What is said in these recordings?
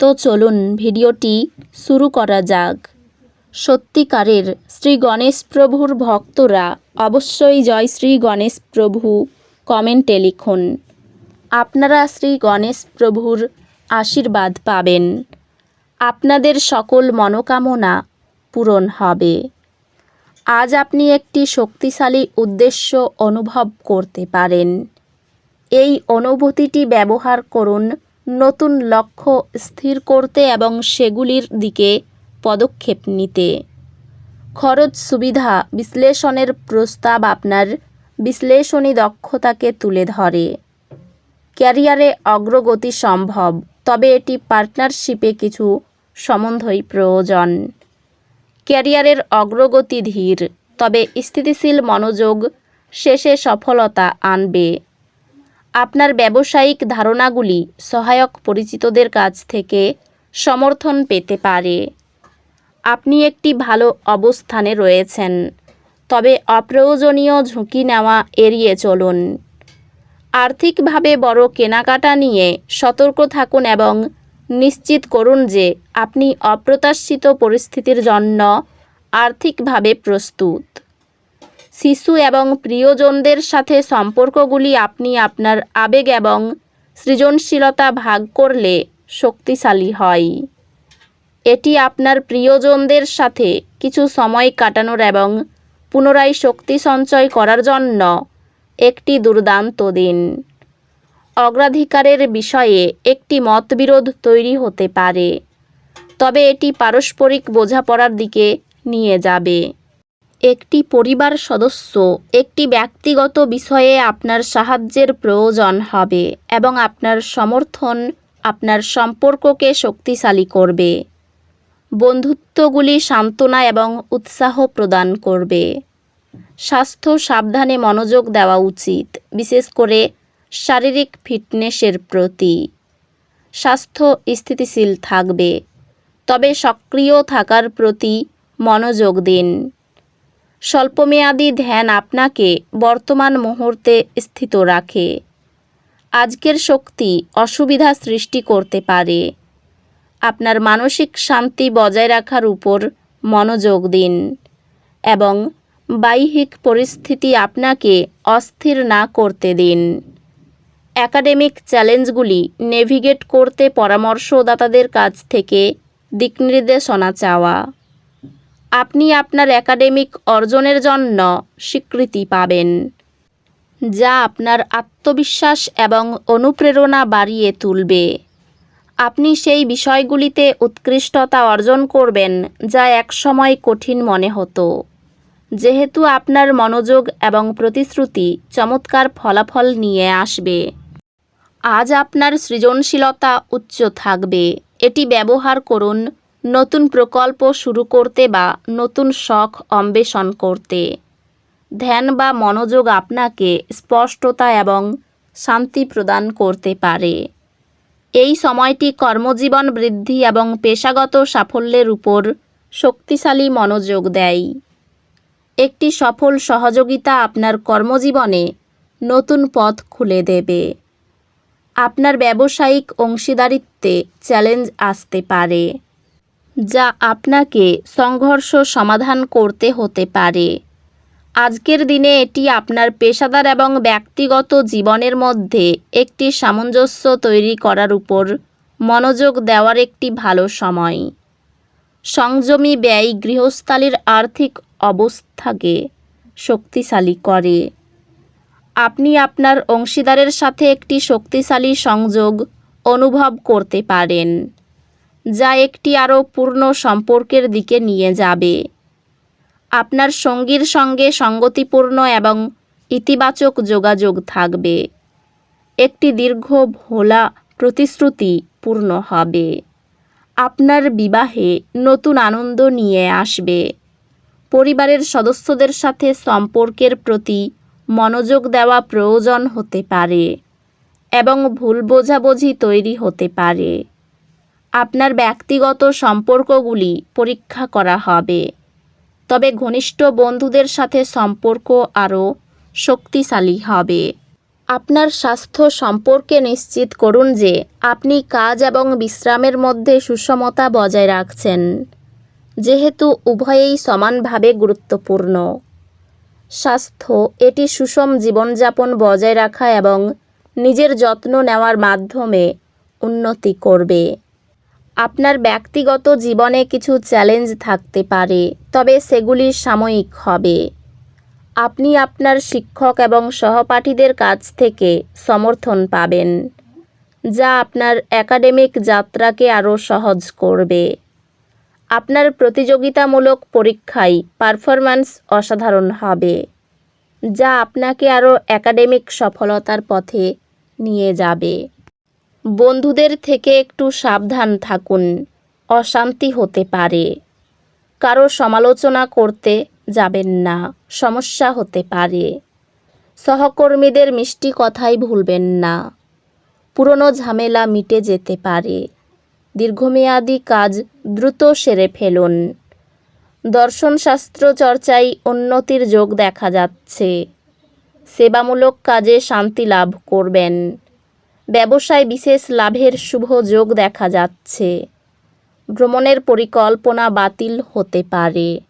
তো চলুন ভিডিওটি শুরু করা যাক। সত্যিকারের শ্রী গণেশ প্রভুর ভক্তরা অবশ্যই জয় শ্রী গণেশ প্রভু কমেন্টে লিখুন। আপনারা শ্রী গণেশ প্রভুর আশীর্বাদ পাবেন। আপনাদের সকল মনোকামনা পূরণ হবে। আজ আপনি একটি শক্তিশালী উদ্দেশ্য অনুভব করতে পারেন। এই অনুভূতিটি ব্যবহার করুন নতুন লক্ষ্য স্থির করতে এবং সেগুলির দিকে পদক্ষেপ নিতে। খরচ সুবিধা বিশ্লেষণের প্রস্তাব আপনার বিশ্লেষণী দক্ষতাকে তুলে ধরে। ক্যারিয়ারে অগ্রগতি সম্ভব, তবে এটি পার্টনারশিপে কিছু সম্বন্ধই প্রয়োজন। ক্যারিয়ারের অগ্রগতি ধীর, তবে স্থিতিশীল মনোযোগ শেষে সফলতা আনবে। আপনার ব্যবসায়িক ধারণাগুলি সহায়ক পরিচিতদের কাছ থেকে সমর্থন পেতে পারে। আপনি একটি ভালো অবস্থানে রয়েছেন, তবে অপ্রয়োজনীয় ঝুঁকি নেওয়া এড়িয়ে চলুন। আর্থিকভাবে বড় কেনাকাটা নিয়ে সতর্ক থাকুন এবং নিশ্চিত করুন যে আপনি অপ্রত্যাশিত পরিস্থিতির জন্য আর্থিকভাবে প্রস্তুত। শিশু এবং প্রিয়জনদের সাথে সম্পর্কগুলি আপনি আপনার আবেগ এবং সৃজনশীলতা ভাগ করলে শক্তিশালী হয়। এটি আপনার প্রিয়জনদের সাথে কিছু সময় কাটানোর এবং পুনরায় শক্তি সঞ্চয় করার জন্য একটি দুর্দান্ত দিন। অগ্রাধিকারের বিষয়ে একটি মতবিরোধ তৈরি হতে পারে, তবে এটি পারস্পরিক বোঝাপড়ার দিকে নিয়ে যাবে। একটি পরিবার সদস্য, একটি ব্যক্তিগত বিষয়ে আপনার সাহায্যের প্রয়োজন হবে এবং আপনার সমর্থন আপনার সম্পর্ককে শক্তিশালী করবে। বন্ধুত্বগুলি সান্ত্বনা এবং উৎসাহ প্রদান করবে। স্বাস্থ্য সাবধানে মনোযোগ দেওয়া উচিত, বিশেষ করে শারীরিক ফিটনেসের প্রতি। স্বাস্থ্য স্থিতিশীল থাকবে, তবে সক্রিয় থাকার প্রতি মনোযোগ দিন। স্বল্পমেয়াদী ধ্যান আপনাকে বর্তমান মুহূর্তে স্থিত রাখে। আজকের শক্তি অসুবিধা সৃষ্টি করতে পারে। আপনার মানসিক শান্তি বজায় রাখার উপর মনোযোগ দিন এবং বাহ্যিক পরিস্থিতি আপনাকে অস্থির না করতে দিন। একাডেমিক চ্যালেঞ্জগুলি নেভিগেট করতে পরামর্শদাতাদের কাছ থেকে দিকনির্দেশনা চাওয়া। আপনি আপনার একাডেমিক অর্জনের জন্য স্বীকৃতি পাবেন, যা আপনার আত্মবিশ্বাস এবং অনুপ্রেরণা বাড়িয়ে তুলবে। আপনি সেই বিষয়গুলিতে উৎকৃষ্টতা অর্জন করবেন, যা একসময় কঠিন মনে হতো। যেহেতু আপনার মনোযোগ এবং প্রতিশ্রুতি চমৎকার ফলাফল নিয়ে আসবে। আজ আপনার সৃজনশীলতা উচ্চ থাকবে। এটি ব্যবহার করুন নতুন প্রকল্প শুরু করতে বা নতুন শখ অন্বেষণ করতে। ধ্যান বা মনোযোগ আপনাকে স্পষ্টতা এবং শান্তি প্রদান করতে পারে। এই সময়টি কর্মজীবন বৃদ্ধি এবং পেশাগত সাফল্যের উপর শক্তিশালী মনোযোগ দেয়। একটি সফল সহযোগিতা আপনার কর্মজীবনে নতুন পথ খুলে দেবে। আপনার ব্যবসায়িক অংশীদারিত্বে চ্যালেঞ্জ আসতে পারে। যা আপনাকে সংঘর্ষ সমাধান করতে হতে পারে। আজকের দিনে এটি আপনার পেশাদার এবং ব্যক্তিগত জীবনের মধ্যে একটি সামঞ্জস্য তৈরি করার উপর মনোযোগ দেওয়ার একটি ভালো সময়। সংযমী ব্যয় গৃহস্থালির আর্থিক অবস্থাকে শক্তিশালী করে। আপনি আপনার অংশীদারের সাথে একটি শক্তিশালী সংযোগ অনুভব করতে পারেন। যা একটি আরও পূর্ণ সম্পর্কের দিকে নিয়ে যাবে। আপনার সঙ্গীর সঙ্গে সঙ্গতিপূর্ণ এবং ইতিবাচক যোগাযোগ থাকবে। একটি দীর্ঘ ভোলা প্রতিশ্রুতি পূর্ণ হবে। আপনার বিবাহে নতুন আনন্দ নিয়ে আসবে। পরিবারের সদস্যদের সাথে সম্পর্কের প্রতি মনোযোগ দেওয়া প্রয়োজন হতে পারে এবং ভুল বোঝাবুঝি তৈরি হতে পারে। আপনার ব্যক্তিগত সম্পর্কগুলি পরীক্ষা করা হবে। তবে ঘনিষ্ঠ বন্ধুদের সাথে সম্পর্ক আরও শক্তিশালী হবে। আপনার স্বাস্থ্য সম্পর্কে নিশ্চিত করুন যে আপনি কাজ এবং বিশ্রামের মধ্যে সুষমতা বজায় রাখছেন, যেহেতু উভয়েই সমানভাবে গুরুত্বপূর্ণ। স্বাস্থ্য এটি সুষম জীবনযাপন বজায় রাখা এবং নিজের যত্ন নেওয়ার মাধ্যমে উন্নতি করবে। আপনার ব্যক্তিগত জীবনে কিছু চ্যালেঞ্জ থাকতে পারে, তবে সেগুলি সাময়িক হবে। আপনি আপনার শিক্ষক এবং সহপাঠীদের কাছ থেকে সমর্থন পাবেন, যা আপনার একাডেমিক যাত্রাকে আরও সহজ করবে। আপনার প্রতিযোগিতামূলক পরীক্ষায় পারফরম্যান্স অসাধারণ হবে, যা আপনাকে আরও একাডেমিক সফলতার পথে নিয়ে যাবে। বন্ধুদের থেকে একটু সাবধান থাকুন, অশান্তি হতে পারে। কারও সমালোচনা করতে যাবেন না, সমস্যা হতে পারে। সহকর্মীদের মিষ্টি কথাই ভুলবেন না। পুরনো ঝামেলা মিটে যেতে পারে। দীর্ঘমেয়াদী কাজ দ্রুত সেরে ফেলুন। দর্শনশাস্ত্র চর্চায় উন্নতির যোগ দেখা যাচ্ছে। সেবামূলক কাজে শান্তি লাভ করবেন। ব্যবসায় বিশেষ লাভের শুভ যোগ দেখা যাচ্ছে। ভ্রমণের পরিকল্পনা বাতিল হতে পারে।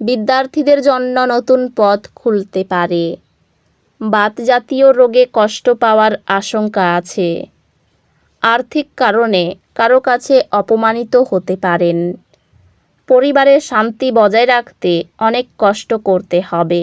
বিদ্যার্থীদের জন্য নতুন পথ খুলতে পারে। বাতজাতীয় রোগে কষ্ট পাওয়ার আশঙ্কা আছে। আর্থিক কারণে কারও কাছে অপমানিত হতে পারেন। পরিবারের শান্তি বজায় রাখতে অনেক কষ্ট করতে হবে।